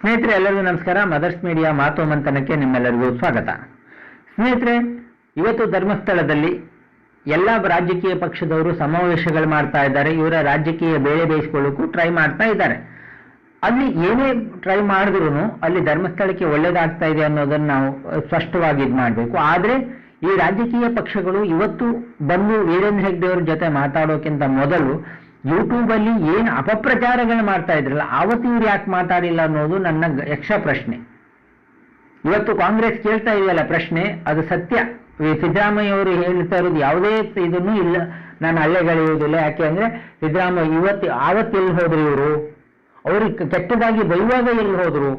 ಸ್ನೇಹಿತರೆ, ಎಲ್ಲರಿಗೂ ನಮಸ್ಕಾರ. ಮದರ್ಸ್ ಮೀಡಿಯಾ ಮಾತು ಮಂಥನಕ್ಕೆ ನಿಮ್ಮೆಲ್ಲರಿಗೂ ಸ್ವಾಗತ. ಸ್ನೇಹಿತರೆ, ಇವತ್ತು ಧರ್ಮಸ್ಥಳದಲ್ಲಿ ಎಲ್ಲ ರಾಜಕೀಯ ಪಕ್ಷದವರು ಸಮಾವೇಶಗಳು ಮಾಡ್ತಾ ಇದ್ದಾರೆ. ಇವರ ರಾಜಕೀಯ ಬೇಳೆ ಬೇಯಿಸ್ಕೊಳ್ಳೋಕ್ಕೂ ಟ್ರೈ ಮಾಡ್ತಾ ಇದ್ದಾರೆ. ಅಲ್ಲಿ ಏನೇ ಟ್ರೈ ಮಾಡಿದ್ರು ಅಲ್ಲಿ ಧರ್ಮಸ್ಥಳಕ್ಕೆ ಒಳ್ಳೇದಾಗ್ತಾ ಇದೆ ಅನ್ನೋದನ್ನ ನಾವು ಸ್ಪಷ್ಟವಾಗಿ ಇದು ಮಾಡಬೇಕು. ಆದ್ರೆ, ಈ ರಾಜಕೀಯ ಪಕ್ಷಗಳು ಇವತ್ತು ಬಂದು ವೀರೇಂದ್ರ ಹೆಗ್ಡೆಯವ್ರ ಜೊತೆ ಮಾತಾಡೋಕ್ಕಿಂತ ಮೊದಲು ಯೂಟ್ಯೂಬ್ ಅಲ್ಲಿ ಏನು ಅಪಪ್ರಚಾರಗಳು ಮಾಡ್ತಾ ಇದ್ರಲ್ಲ ಆವತ್ತು ಇವ್ರು ಯಾಕೆ ಮಾತಾಡಿಲ್ಲ ಅನ್ನೋದು ನನ್ನ ಯಕ್ಷ ಪ್ರಶ್ನೆ. ಇವತ್ತು ಕಾಂಗ್ರೆಸ್ ಕೇಳ್ತಾ ಇದೆಯಲ್ಲ ಪ್ರಶ್ನೆ, ಅದು ಸತ್ಯ. ಸಿದ್ದರಾಮಯ್ಯ ಅವರು ಹೇಳ್ತಾ ಇರೋದು ಯಾವುದೇ ಇದನ್ನು ಇಲ್ಲ, ನಾನು ಹಳ್ಳೆಗಳೆಯುವುದಿಲ್ಲ ಯಾಕೆ ಅಂದ್ರೆ, ಸಿದ್ದರಾಮಯ್ಯ ಇವತ್ತು ಆವತ್ತು ಎಲ್ಲಿ ಹೋದ್ರು ಇವರು? ಅವ್ರಿಗೆ ಕೆಟ್ಟದಾಗಿ ಬೈವಾಗ ಎಲ್ಲಿ ಹೋದ್ರು?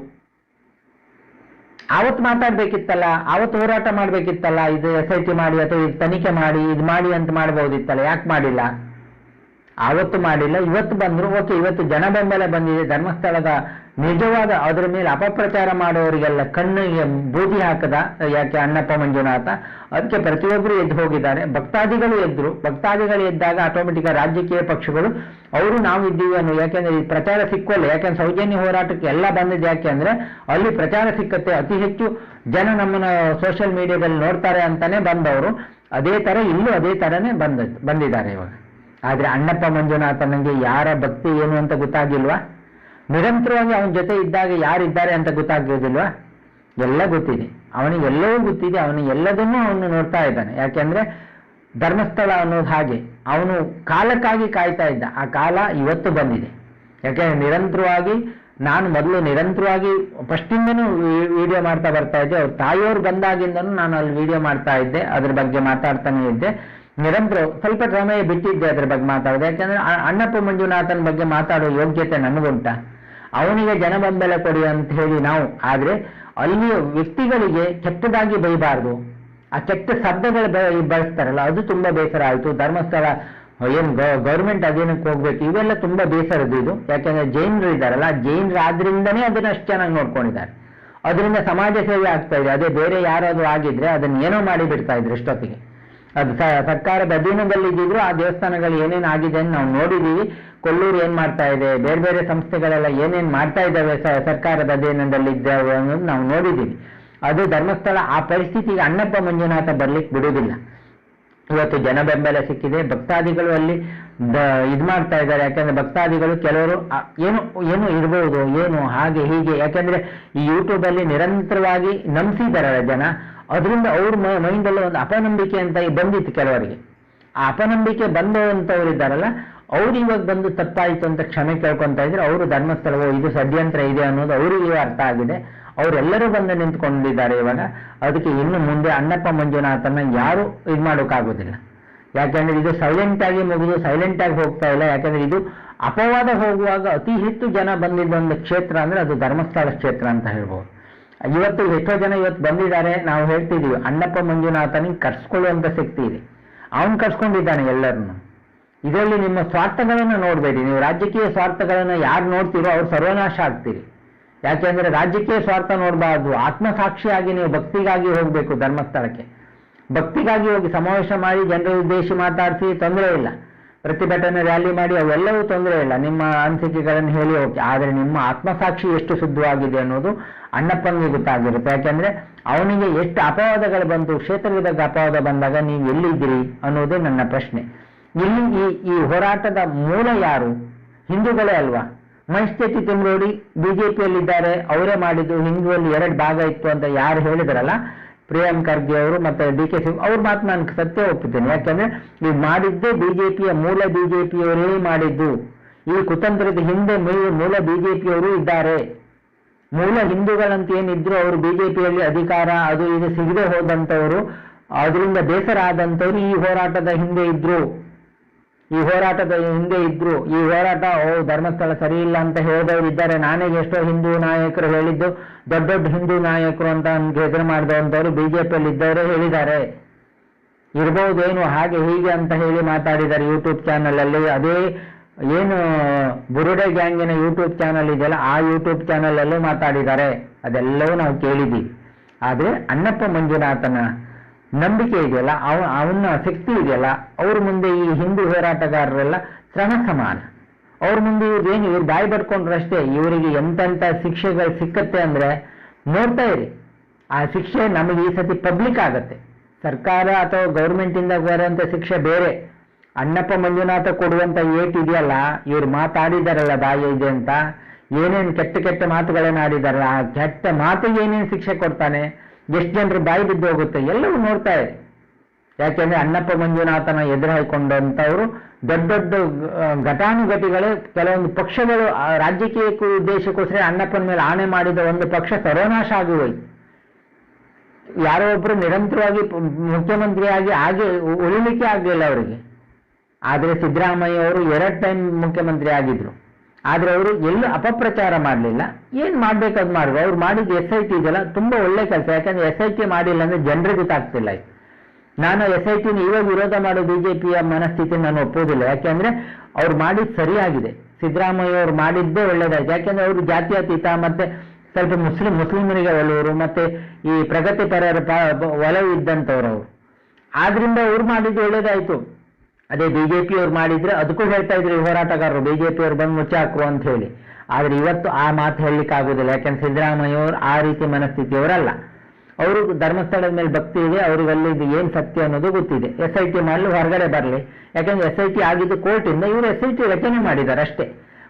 ಆವತ್ತು ಮಾತಾಡ್ಬೇಕಿತ್ತಲ್ಲ, ಆವತ್ತು ಹೋರಾಟ ಮಾಡ್ಬೇಕಿತ್ತಲ್ಲ, ಇದು ಎಸ್ ಐ ಟಿ ಮಾಡಿ ಅಥವಾ ಇದು ತನಿಖೆ ಮಾಡಿ, ಇದು ಮಾಡಿ ಅಂತ ಮಾಡ್ಬೋದಿತ್ತಲ್ಲ, ಯಾಕೆ ಮಾಡಿಲ್ಲ? ಆವತ್ತು ಮಾಡಿಲ್ಲ, ಇವತ್ತು ಬಂದ್ರು, ಓಕೆ, ಇವತ್ತು ಜನ ಬೆಂಬಲ ಬಂದಿದೆ, ಧರ್ಮಸ್ಥಳದ ನಿಜವಾದ ಅದರ ಮೇಲೆ ಅಪಪ್ರಚಾರ ಮಾಡುವವರಿಗೆಲ್ಲ ಕಣ್ಣಿಗೆ ಬೂದಿ ಹಾಕದ, ಯಾಕೆ ಅಣ್ಣಪ್ಪ ಮಂಜುನಾಥ? ಅದಕ್ಕೆ ಪ್ರತಿಯೊಬ್ಬರು ಎದ್ದು ಹೋಗಿದ್ದಾರೆ. ಭಕ್ತಾದಿಗಳು ಎದ್ದರು ಭಕ್ತಾದಿಗಳು ಎದ್ದಾಗ ಆಟೋಮೆಟಿಕ್ ರಾಜಕೀಯ ಪಕ್ಷಗಳು, ಅವರು ನಾವು ಇದ್ದೀವಿ ಅನ್ನೋ, ಯಾಕೆಂದ್ರೆ ಈ ಪ್ರಚಾರ ಸಿಕ್ಕಲ್ಲ ಯಾಕೆಂದ್ರೆ ಸೌಜನ್ಯ ಹೋರಾಟಕ್ಕೆ ಎಲ್ಲ ಬಂದಿದ್ದು ಯಾಕೆ ಅಂದ್ರೆ, ಅಲ್ಲಿ ಪ್ರಚಾರ ಸಿಕ್ಕತ್ತೆ, ಅತಿ ಹೆಚ್ಚು ಜನ ನಮ್ಮನ್ನ ಸೋಷಿಯಲ್ ಮೀಡಿಯಾದಲ್ಲಿ ನೋಡ್ತಾರೆ ಅಂತಾನೆ ಬಂದವರು. ಅದೇ ತರ ಇಲ್ಲೂ ಅದೇ ತರನೇ ಬಂದ, ಬಂದಿದ್ದಾರೆ ಇವಾಗ. ಆದ್ರೆ ಅಣ್ಣಪ್ಪ ಮಂಜುನಾಥನಿಗೆ ಯಾರ ಭಕ್ತಿ ಏನು ಅಂತ ಗೊತ್ತಾಗಿಲ್ವಾ? ನಿರಂತರವಾಗಿ ಅವನ ಜೊತೆ ಇದ್ದಾಗ ಯಾರಿದ್ದಾರೆ ಅಂತ ಗೊತ್ತಾಗೋದಿಲ್ವಾ ಎಲ್ಲ ಗೊತ್ತಿದೆ. ಅವನಿಗೆ ಎಲ್ಲವೂ ಗೊತ್ತಿದೆ. ಅವನು ಎಲ್ಲದನ್ನೂ ಅವನು ನೋಡ್ತಾ ಇದ್ದಾನೆ. ಯಾಕೆಂದ್ರೆ ಧರ್ಮಸ್ಥಳ ಅನ್ನೋದು ಹಾಗೆ. ಅವನು ಕಾಲಕ್ಕಾಗಿ ಕಾಯ್ತಾ ಇದ್ದ. ಆ ಕಾಲ ಇವತ್ತು ಬಂದಿದೆ. ಯಾಕೆಂದ್ರೆ ನಿರಂತರವಾಗಿ, ನಾನು ಮೊದಲು ನಿರಂತರವಾಗಿ ಫಸ್ಟಿಂದನೂ ವಿಡಿಯೋ ಮಾಡ್ತಾ ಬರ್ತಾ ಇದ್ದೆ. ಅವ್ರ ತಾಯಿಯವ್ರು ಬಂದಾಗಿಂದನೂ ನಾನು ಅಲ್ಲಿ ವಿಡಿಯೋ ಮಾಡ್ತಾ ಇದ್ದೆ. ಅದ್ರ ಬಗ್ಗೆ ಮಾತಾಡ್ತಾನೆ ಇದ್ದೆ. ನಿರಂತರ ಸ್ವಲ್ಪ ಸಮಯ ಬಿಟ್ಟಿದ್ದೆ ಅದ್ರ ಬಗ್ಗೆ ಮಾತಾಡೋದು ಯಾಕಂದ್ರೆ ಅಣ್ಣಪ್ಪ ಮಂಜುನಾಥನ್ ಬಗ್ಗೆ ಮಾತಾಡೋ ಯೋಗ್ಯತೆ ನನಗುಂಟ. ಅವನಿಗೆ ಜನ ಬೆಂಬಲ ಕೊಡಿ ಅಂತ ಹೇಳಿ ನಾವು. ಆದ್ರೆ ಅಲ್ಲಿಯ ವ್ಯಕ್ತಿಗಳಿಗೆ ಕೆಟ್ಟದಾಗಿ ಬೈಬಾರ್ದು. ಆ ಕೆಟ್ಟ ಶಬ್ದಗಳು ಬಳಸ್ತಾರಲ್ಲ, ಅದು ತುಂಬಾ ಬೇಸರ ಆಯ್ತು. ಧರ್ಮಸ್ಥಳ, ಏನು ಗೌರ್ಮೆಂಟ್ ಅಧೀನಕ್ಕೆ ಹೋಗ್ಬೇಕು, ಇವೆಲ್ಲ ತುಂಬಾ ಬೇಸರದ್ದು ಇದು. ಯಾಕಂದ್ರೆ ಜೈನರು ಇದ್ದಾರಲ್ಲ ಜೈನರಾದ್ರಿಂದನೇ ಅದನ್ನ ಅಷ್ಟು ಚೆನ್ನಾಗಿ ನೋಡ್ಕೊಂಡಿದ್ದಾರೆ. ಅದರಿಂದ ಸಮಾಜ ಸೇವೆ ಆಗ್ತಾ ಇದೆ. ಅದೇ ಬೇರೆ ಯಾರಾದ್ರೂ ಆಗಿದ್ರೆ ಅದನ್ನ ಏನೋ ಮಾಡಿ ಬಿಡ್ತಾ ಇದ್ರು ಇಷ್ಟೊತ್ತಿಗೆ ಅದು ಸರ್ಕಾರ ಸರ್ಕಾರದ ಅಧೀನದಲ್ಲಿ ಇದ್ದಿದ್ರು ಆ ದೇವಸ್ಥಾನಗಳು ಏನೇನು ಆಗಿದೆ ಅಂತ ನಾವು ನೋಡಿದೀವಿ. ಕೊಲ್ಲೂರು ಏನ್ ಮಾಡ್ತಾ ಇದೆ? ಬೇರೆ ಬೇರೆ ಸಂಸ್ಥೆಗಳೆಲ್ಲ ಏನೇನ್ ಮಾಡ್ತಾ ಇದ್ದಾವೆ ಸರ್ಕಾರದ ಅಧೀನದಲ್ಲಿ ಇದ್ದಾವೆ ಅನ್ನೋದು ನಾವು ನೋಡಿದೀವಿ. ಅದು ಧರ್ಮಸ್ಥಳ ಆ ಪರಿಸ್ಥಿತಿಗೆ ಅಣ್ಣಪ್ಪ ಮಂಜುನಾಥ ಬರ್ಲಿಕ್ಕೆ ಬಿಡುವುದಿಲ್ಲ. ಇವತ್ತು ಜನ ಬೆಂಬಲ ಸಿಕ್ಕಿದೆ. ಭಕ್ತಾದಿಗಳು ಅಲ್ಲಿ ಇದು ಮಾಡ್ತಾ ಇದ್ದಾರೆ. ಯಾಕಂದ್ರೆ ಭಕ್ತಾದಿಗಳು ಕೆಲವರು ಏನು ಏನು ಇರ್ಬೋದು, ಏನು, ಹಾಗೆ ಹೀಗೆ. ಯಾಕಂದ್ರೆ ಈ ಯೂಟ್ಯೂಬ್ ಅಲ್ಲಿ ನಿರಂತರವಾಗಿ ನಂಬಿಸಿದಾರಲ್ಲ ಜನ. ಅದರಿಂದ ಅವ್ರ ಮೈಂಡ್ ಅಲ್ಲಿ ಒಂದು ಅಪನಂಬಿಕೆ ಅಂತ ಬಂದಿತ್ತು ಕೆಲವರಿಗೆ. ಆ ಅಪನಂಬಿಕೆ ಬಂದವಂಥವ್ರು ಇದ್ದಾರಲ್ಲ ಅವ್ರು ಇವಾಗ ಬಂದು ತಪ್ಪಾಯಿತು ಅಂತ ಕ್ಷಮೆ ಕೇಳ್ಕೊತಾ ಇದ್ರೆ ಅವರು ಧರ್ಮಸ್ಥಳವೋ ಇದು ಷಡ್ಯಂತ್ರ ಇದೆ ಅನ್ನೋದು ಅವರಿಗೆ ಅರ್ಥ ಆಗಿದೆ. ಅವರೆಲ್ಲರೂ ಬಂದು ನಿಂತ್ಕೊಂಡಿದ್ದಾರೆ ಇವಾಗ. ಅದಕ್ಕೆ ಇನ್ನು ಮುಂದೆ ಅಣ್ಣಪ್ಪ ಮಂಜುನಾಥನ ಯಾರು ಇದು ಮಾಡೋಕ್ಕಾಗೋದಿಲ್ಲ. ಯಾಕೆಂದ್ರೆ ಇದು ಸೈಲೆಂಟ್ ಆಗಿ ಮುಗಿದು ಸೈಲೆಂಟ್ ಆಗಿ ಹೋಗ್ತಾ ಇಲ್ಲ. ಯಾಕಂದ್ರೆ ಇದು ಅಪವಾದ ಹೋಗುವಾಗ ಅತಿ ಹೆಚ್ಚು ಜನ ಬಂದಿದ್ದ ಒಂದು ಕ್ಷೇತ್ರ ಅಂದ್ರೆ ಅದು ಧರ್ಮಸ್ಥಳ ಕ್ಷೇತ್ರ ಅಂತ ಹೇಳ್ಬೋದು. ಇವತ್ತು ಎಷ್ಟೋ ಜನ ಇವತ್ತು ಬಂದಿದ್ದಾರೆ, ನಾವು ಹೇಳ್ತಿದೀವಿ, ಅಣ್ಣಪ್ಪ ಮಂಜುನಾಥನಿಗೆ ಕರ್ಸ್ಕೊಳ್ಳುವಂತ ಶಕ್ತಿ ಇದೆ. ಅವನು ಕರ್ಸ್ಕೊಂಡಿದ್ದಾನೆ ಎಲ್ಲರನ್ನು. ಇದರಲ್ಲಿ ನಿಮ್ಮ ಸ್ವಾರ್ಥಗಳನ್ನ ನೋಡಬೇಡಿ. ನೀವು ರಾಜಕೀಯ ಸ್ವಾರ್ಥಗಳನ್ನ ಯಾರು ನೋಡ್ತೀರೋ ಅವ್ರು ಸರ್ವನಾಶ ಆಗ್ತೀರಿ. ಯಾಕೆಂದ್ರೆ ರಾಜಕೀಯ ಸ್ವಾರ್ಥ ನೋಡಬಾರ್ದು. ಆತ್ಮಸಾಕ್ಷಿಯಾಗಿ ನೀವು ಭಕ್ತಿಗಾಗಿ ಹೋಗಬೇಕು ಧರ್ಮಸ್ಥಳಕ್ಕೆ. ಭಕ್ತಿಗಾಗಿ ಹೋಗಿ ಸಮಾವೇಶ ಮಾಡಿ, ಜನರ ಉದ್ದೇಶಿ ಮಾತಾಡಿಸಿ, ತೊಂದರೆ ಇಲ್ಲ. ಪ್ರತಿಭಟನೆ ರ್ಯಾಲಿ ಮಾಡಿ ಅವೆಲ್ಲವೂ ತೊಂದರೆ ಇಲ್ಲ. ನಿಮ್ಮ ಅನಿಸಿಕೆಗಳನ್ನು ಹೇಳಿ ಓಕೆ ಆದರೆ ನಿಮ್ಮ ಆತ್ಮಸಾಕ್ಷಿ ಎಷ್ಟು ಶುದ್ಧವಾಗಿದೆ ಅನ್ನೋದು ಅಣ್ಣಪ್ಪನಿಗೆ ಗೊತ್ತಾಗಿರುತ್ತೆ. ಯಾಕೆಂದ್ರೆ ಅವನಿಗೆ ಎಷ್ಟು ಅಪವಾದಗಳು ಬಂತು ಕ್ಷೇತ್ರದಾಗ ಅಪವಾದ ಬಂದಾಗ ನೀವು ಎಲ್ಲಿದ್ದೀರಿ ಅನ್ನೋದೇ ನನ್ನ ಪ್ರಶ್ನೆ. ಇಲ್ಲಿ ಈ ಈ ಹೋರಾಟದ ಮೂಲ ಯಾರು? ಹಿಂದೂಗಳೇ ಅಲ್ವಾ? ಮೈಸ್ಥಿತಿ ತಿಮ್ರೋಡಿ ಬಿಜೆಪಿಯಲ್ಲಿದ್ದಾರೆ, ಅವರೇ ಮಾಡಿದ್ದು. ಹಿಂದೂಯಲ್ಲಿ ಎರಡು ಭಾಗ ಇತ್ತು ಅಂತ ಯಾರು ಹೇಳಿದ್ರಲ್ಲ ಪ್ರಿಯಾಂಕ್ ಖರ್ಗೆ ಅವರು ಮತ್ತೆ ಡಿ ಕೆ ಶಿವ್, ಅವ್ರ ಮಾತು ನಾನು ಸತ್ಯ ಒಪ್ಪುತ್ತೇನೆ ಯಾಕಂದ್ರೆ ನೀವು ಮಾಡಿದ್ದೇ ಬಿಜೆಪಿಯ ಮೂಲ ಬಿಜೆಪಿಯವರೇ ಮಾಡಿದ್ದು. ಈ ಕುತಂತ್ರದ ಹಿಂದೆ ಮೂಲ ಬಿಜೆಪಿಯವರು ಇದ್ದಾರೆ. ಮೂಲ ಹಿಂದೂಗಳಂತ ಏನಿದ್ರು ಅವರು ಬಿಜೆಪಿಯಲ್ಲಿ ಅಧಿಕಾರ ಅದು ಇದು ಸಿಗದೆ ಹೋದಂತವರು ಅದರಿಂದ ಬೇಸರ ಆದಂತವ್ರು ಈ ಹೋರಾಟದ ಹಿಂದೆ ಇದ್ರು. ಈ ಹೋರಾಟದ ಹಿಂದೆ ಇದ್ರು, ಈ ಹೋರಾಟ, ಓ, ಧರ್ಮಸ್ಥಳ ಸರಿ ಇಲ್ಲ ಅಂತ ಹೇಳಿದವರು ಇದ್ದಾರೆ. ನಾನೇ ಎಷ್ಟೋ ಹಿಂದೂ ನಾಯಕರು ಹೇಳಿದ್ದು, ದೊಡ್ಡ ದೊಡ್ಡ ಹಿಂದೂ ನಾಯಕರು ಅಂತ ನನ್ಗೆ ಎದುರು ಬಿಜೆಪಿ ಬಿಜೆಪಿಯಲ್ಲಿ ಇದ್ದವರು ಹೇಳಿದ್ದಾರೆ. ಇರ್ಬಹುದೇನು ಹಾಗೆ ಹೀಗೆ ಅಂತ ಹೇಳಿ ಮಾತಾಡಿದ್ದಾರೆ ಯೂಟ್ಯೂಬ್ ಚಾನಲ್ ಅಲ್ಲಿ ಅದೇ ಏನು ಬುರುಡೆ ಗ್ಯಾಂಗಿನ ಯೂಟ್ಯೂಬ್ ಚಾನಲ್ ಇದೆಯಲ್ಲ, ಆ ಯೂಟ್ಯೂಬ್ ಚಾನಲ್ ಅಲ್ಲೂ ಮಾತಾಡಿದ್ದಾರೆ. ಅದೆಲ್ಲವೂ ನಾವು ಕೇಳಿದ್ವಿ ಆದ್ರೆ ಅಣ್ಣಪ್ಪ ಮಂಜುನಾಥನ ನಂಬಿಕೆ ಇದೆಯಲ್ಲ, ಅವ, ಅವನ ಶಕ್ತಿ ಇದೆಯಲ್ಲ, ಅವ್ರ ಮುಂದೆ ಈ ಹಿಂದೂ ಹೋರಾಟಗಾರರೆಲ್ಲ ಶ್ರಮ ಸಮಾನ. ಅವ್ರ ಮುಂದೆ ಇವ್ರು ಏನು, ಇವ್ರು ಬಾಯಿ ಬಡ್ಕೊಂಡ್ರಷ್ಟೇ ಇವರಿಗೆ ಎಂತೆಂಥ ಶಿಕ್ಷೆಗಳು ಸಿಕ್ಕತ್ತೆ ಅಂದ್ರೆ ನೋಡ್ತಾ ಇರಿ. ಆ ಶಿಕ್ಷೆ ನಮಗೆ ಈ ಸತಿ ಪಬ್ಲಿಕ್ ಆಗತ್ತೆ. ಸರ್ಕಾರ ಅಥವಾ ಗೌರ್ಮೆಂಟಿಂದ ಇಂದ ಬರುವಂತ ಶಿಕ್ಷೆ ಬೇರೆ. ಅಣ್ಣಪ್ಪ ಮಂಜುನಾಥ ಕೊಡುವಂತ ಏಟ್ ಇದೆಯಲ್ಲ, ಇವ್ರು ಮಾತಾಡಿದಾರಲ್ಲ ಬಾಯಿ ಇದೆ ಅಂತ, ಏನೇನು ಕೆಟ್ಟ ಕೆಟ್ಟ ಮಾತುಗಳನ್ನ ಆಡಿದಾರಲ್ಲ ಆ ಕೆಟ್ಟ ಮಾತಿಗೆ ಏನೇನು ಶಿಕ್ಷೆ ಕೊಡ್ತಾನೆ ಎಷ್ಟು ಜನರು ಬಾಯಿ ಬಿದ್ದು ಹೋಗುತ್ತೆ? ಎಲ್ಲವೂ ನೋಡ್ತಾ ಇದೆ ಯಾಕೆಂದ್ರೆ ಅಣ್ಣಪ್ಪ ಮಂಜುನಾಥನ ಎದುರು ಹಾಕೊಂಡಂತವರು ದೊಡ್ಡ ದೊಡ್ಡ ಘಟಾನುಘಟಿಗಳೇ ಕೆಲವೊಂದು ಪಕ್ಷಗಳು, ಆ ರಾಜಕೀಯ ಕು- ಉದ್ದೇಶಕ್ಕೋಸ್ಕರ ಅಣ್ಣಪ್ಪನ ಮೇಲೆ ಆಣೆ ಮಾಡಿದ ಒಂದು ಪಕ್ಷ ಸರ್ವನಾಶ ಆಗಿ ಯಾರೋ ಒಬ್ರು ನಿರಂತರವಾಗಿ ಮುಖ್ಯಮಂತ್ರಿಯಾಗಿ ಹಾಗೆ ಉಳಿಲಿಕ್ಕೆ ಆಗಲಿಲ್ಲ ಅವರಿಗೆ. ಆದರೆ ಸಿದ್ದರಾಮಯ್ಯ ಅವರು ಎರಡು ಟೈಮ್ ಮುಖ್ಯಮಂತ್ರಿ ಆಗಿದ್ರು. ಆದ್ರೆ ಅವರು ಎಲ್ಲೂ ಅಪಪ್ರಚಾರ ಮಾಡಲಿಲ್ಲ. ಏನು ಮಾಡ್ಬೇಕಾದ್ ಮಾಡಿದ್ರು? ಅವ್ರು ಮಾಡಿದ ಎಸ್ ಐ ಟಿ ಇದೆಲ್ಲ ತುಂಬಾ ಒಳ್ಳೆ ಕೆಲಸ. ಯಾಕಂದ್ರೆ ಎಸ್ ಐ ಟಿ ಮಾಡಿಲ್ಲ ಅಂದ್ರೆ ಜನರಿಗೆ ಗೊತ್ತಾಗ್ತಿಲ್ಲ ನಾನು ಎಸ್ ಐ ಟಿನ ಇವಾಗ ವಿರೋಧ ಮಾಡೋ ಬಿಜೆಪಿಯ ಮನಸ್ಥಿತಿ ನಾನು ಒಪ್ಪೋದಿಲ್ಲ ಯಾಕೆಂದ್ರೆ ಅವ್ರು ಮಾಡಿದ್ದು ಸರಿಯಾಗಿದೆ. ಸಿದ್ದರಾಮಯ್ಯ ಅವ್ರು ಮಾಡಿದ್ದೇ ಒಳ್ಳೇದಾಯ್ತು. ಯಾಕೆಂದ್ರೆ ಅವರು ಜಾತ್ಯತೀತ ಮತ್ತೆ ಸ್ವಲ್ಪ ಮುಸ್ಲಿಂ, ಮುಸ್ಲಿಮರಿಗೆ ಒಲವರು ಮತ್ತೆ ಈ ಪ್ರಗತಿಪರರ ಬ- ಒಲವು ಇದ್ದಂಥವ್ರು ಅವರು. ಆದ್ರಿಂದ ಅವ್ರು ಮಾಡಿದ್ದು ಒಳ್ಳೇದಾಯ್ತು. ಅದೇ ಬಿಜೆಪಿ ಅವ್ರು ಮಾಡಿದ್ರೆ ಅದಕ್ಕೂ ಹೇಳ್ತಾ ಇದ್ರು ಹೋರಾಟಗಾರರು ಬಿಜೆಪಿ ಅವ್ರು ಬಂದು ಮುಚ್ಚಾಕು ಅಂತ ಹೇಳಿ. ಆದ್ರೆ ಇವತ್ತು ಆ ಮಾತು ಹೇಳಲಿಕ್ಕೆ ಆಗುದಿಲ್ಲ. ಯಾಕಂದ್ರೆ ಸಿದ್ದರಾಮಯ್ಯ ಅವರು ಆ ರೀತಿ ಮನಸ್ಥಿತಿಯವರಲ್ಲ. ಅವರು ಧರ್ಮಸ್ಥಳದ ಮೇಲೆ ಭಕ್ತಿ ಇದೆ ಅವರಿಗಲ್ಲಿ ಇದು ಏನ್ ಸತ್ಯ ಅನ್ನೋದು ಗೊತ್ತಿದೆ. ಎಸ್ ಐ ಟಿ ಮಾಡಲು ಹೊರಗಡೆ ಬರಲಿ. ಯಾಕಂದ್ರೆ ಎಸ್ ಐ ಟಿ ಆಗಿದ್ದು ಕೋರ್ಟಿಂದ ಇವರು ಎಸ್ ಐ ಟಿ ರಚನೆ ಮಾಡಿದ್ದಾರೆ ಅಷ್ಟೇ.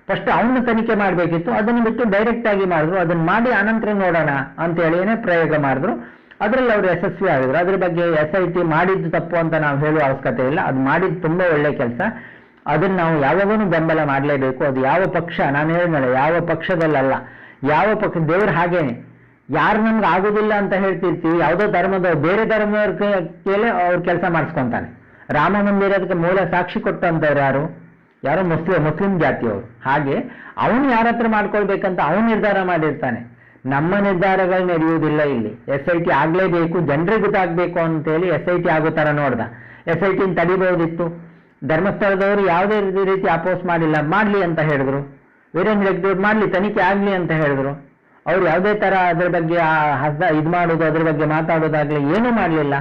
ಫಸ್ಟ್ ಅವನು ತನಿಖೆ ಮಾಡಬೇಕಿತ್ತು, ಅದನ್ನು ಬಿಟ್ಟು ಡೈರೆಕ್ಟ್ ಆಗಿ ಮಾಡಿದ್ರು. ಅದನ್ನು ಮಾಡಿ ಅನಂತರ ನೋಡೋಣ ಅಂತ ಹೇಳಿನೇ ಪ್ರಯೋಗ ಮಾಡಿದ್ರು. ಅದರಲ್ಲಿ ಅವರು ಯಶಸ್ವಿ ಆಗಿದ್ರು. ಅದ್ರ ಬಗ್ಗೆ ಎಸ್ ಐ ಟಿ ಮಾಡಿದ್ದು ತಪ್ಪು ಅಂತ ನಾವು ಹೇಳುವ ಅವಶ್ಯಕತೆ ಇಲ್ಲ. ಅದು ಮಾಡಿದ್ದು ತುಂಬ ಒಳ್ಳೆ ಕೆಲಸ. ಅದನ್ನ ನಾವು ಯಾವಾಗೂ ಬೆಂಬಲ ಮಾಡಲೇಬೇಕು. ಅದು ಯಾವ ಪಕ್ಷ, ನಾನು ಹೇಳಿದ್ನಲ್ಲ, ಯಾವ ಪಕ್ಷದಲ್ಲಲ್ಲ, ಯಾವ ಪಕ್ಷ, ದೇವ್ರು ಹಾಗೇನೆ. ಯಾರು ನಮ್ಗೆ ಆಗೋದಿಲ್ಲ ಅಂತ ಹೇಳ್ತಿರ್ತೀವಿ. ಯಾವುದೋ ಧರ್ಮದ, ಬೇರೆ ಧರ್ಮದವ್ರ ಕೇಳಿ ಅವ್ರು ಕೆಲಸ ಮಾಡಿಸ್ಕೊಂತಾನೆ. ರಾಮ ಮಂದಿರದಕ್ಕೆ ಮೂಲ ಸಾಕ್ಷಿ ಕೊಟ್ಟಂತವ್ರು ಯಾರು? ಯಾರೋ ಮುಸ್ಲಿಂ ಮುಸ್ಲಿಂ ಜಾತಿಯವರು. ಹಾಗೆ ಅವನು ಯಾರ ಹತ್ರ ಮಾಡ್ಕೊಳ್ಬೇಕಂತ ಅವನು ನಿರ್ಧಾರ ಮಾಡಿರ್ತಾನೆ. ನಮ್ಮ ನಿರ್ಧಾರಗಳು ನಡೆಯುವುದಿಲ್ಲ ಇಲ್ಲಿ. ಎಸ್ ಐ ಟಿ ಆಗ್ಲೇಬೇಕು, ಜನರಿಗೆ ಗೊತ್ತಾಗಬೇಕು ಅಂತ ಹೇಳಿ ಎಸ್ ಐ ಟಿ ಆಗೋ ಥರ ನೋಡ್ದ. ಎಸ್ ಐ ಟಿ ತಡಿಬಹುದಿತ್ತು. ಧರ್ಮಸ್ಥಳದವರು ಯಾವುದೇ ರೀತಿ- ಅಪೋಸ್ ಮಾಡಿಲ್ಲ. ಮಾಡ್ಲಿ ಅಂತ ಹೇಳಿದ್ರು. ವೀರೇಂದ್ರ ಹೆಗ್ಗಡೆ ಮಾಡ್ಲಿ, ತನಿಖೆ ಆಗ್ಲಿ ಅಂತ ಹೇಳಿದ್ರು. ಅವ್ರು ಯಾವುದೇ ತರ ಅದ್ರ ಬಗ್ಗೆ ಆ ಹಸ್ದ ಇದ್ ಮಾಡೋದು, ಅದ್ರ ಬಗ್ಗೆ ಮಾತಾಡೋದಾಗ್ಲಿ ಏನೂ ಮಾಡ್ಲಿಲ್ಲ.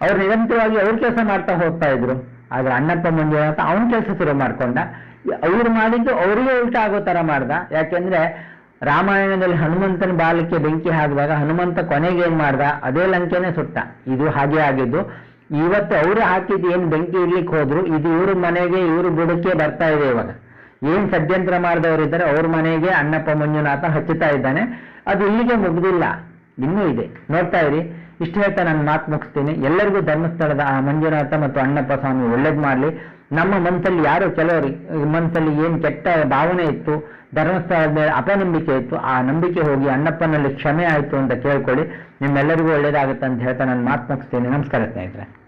ಅವ್ರು ನಿರಂತರವಾಗಿ ಅವ್ರ ಕೆಲಸ ಮಾಡ್ತಾ ಹೋಗ್ತಾ ಇದ್ರು. ಆದ್ರೆ ಅಣ್ಣಪ್ಪ ಮಂಜುನಾಥ ಅವನ ಕೆಲಸ ಶುರು ಮಾಡ್ಕೊಂಡ. ಅವ್ರು ಮಾಡಿದ್ದು ಅವರಿಗೆ ಉಲ್ಟ ಆಗೋ ಥರ ಮಾಡ್ದ. ಯಾಕೆಂದ್ರೆ ರಾಮಾಯಣದಲ್ಲಿ ಹನುಮಂತನ ಬಾಲಕ್ಕೆ ಬೆಂಕಿ ಹಾಕಿದಾಗ ಹನುಮಂತ ಕೊನೆಗೆ ಏನ್ ಮಾಡ್ದ? ಅದೇ ಲಂಕೆನೆ ಸುಟ್ಟ. ಇದು ಹಾಗೆ ಆಗಿದ್ದು, ಇವತ್ತು ಅವರು ಹಾಕಿದ್ದು ಏನು ಬೆಂಕಿ ಇರ್ಲಿಕ್ಕೆ ಹೋದ್ರು, ಇದು ಇವ್ರ ಮನೆಗೆ, ಇವ್ರ ಬುಡಕ್ಕೆ ಬರ್ತಾ ಇದೆ ಇವಾಗ. ಏನ್ ಷಡ್ಯಂತ್ರ ಮಾಡಿದವರಿದ್ದಾರೆ, ಅವ್ರ ಮನೆಗೆ ಅಣ್ಣಪ್ಪ ಮಂಜುನಾಥ ಹಚ್ಚುತ್ತಾ ಇದ್ದಾನೆ. ಅದು ಇಲ್ಲಿಗೆ ಮುಗ್ದಿಲ್ಲ. ಇನ್ನೂ ಇದೆ. ನೋಡ್ತಾ ಇರಿ. ಇಷ್ಟು ಹೇಳ್ತಾ ನಾನು ಮಾತು ಮುಗಿಸ್ತೀನಿ. ಎಲ್ಲರಿಗೂ ಧರ್ಮಸ್ಥಳದ ಆ ಮಂಜುನಾಥ ಮತ್ತು ಅಣ್ಣಪ್ಪ ಸ್ವಾಮಿ ಒಳ್ಳೇದು ಮಾಡ್ಲಿ. ನಮ್ಮ ಮನಸ್ಸಲ್ಲಿ ಯಾರೋ ಕೆಲವರು, ಮನಸ್ಸಲ್ಲಿ ಏನು ಕೆಟ್ಟ ಭಾವನೆ ಇತ್ತು, ಧರ್ಮಸ್ಥಳದ ಅಪನಂಬಿಕೆ ಇತ್ತು, ಆ ನಂಬಿಕೆ ಹೋಗಿ ಅಣ್ಣಪ್ಪನಲ್ಲಿ ಕ್ಷಮೆ ಆಯಿತು ಅಂತ ಕೇಳ್ಕೊಳ್ಳಿ, ನಿಮ್ಮೆಲ್ಲರಿಗೂ ಒಳ್ಳೇದಾಗುತ್ತೆ ಅಂತ ಹೇಳ್ತಾ ನಾನು ಮಾತು ಮುಗಿಸ್ತೀನಿ. ನಮಸ್ಕಾರ ಸ್ನೇಹಿತರೆ.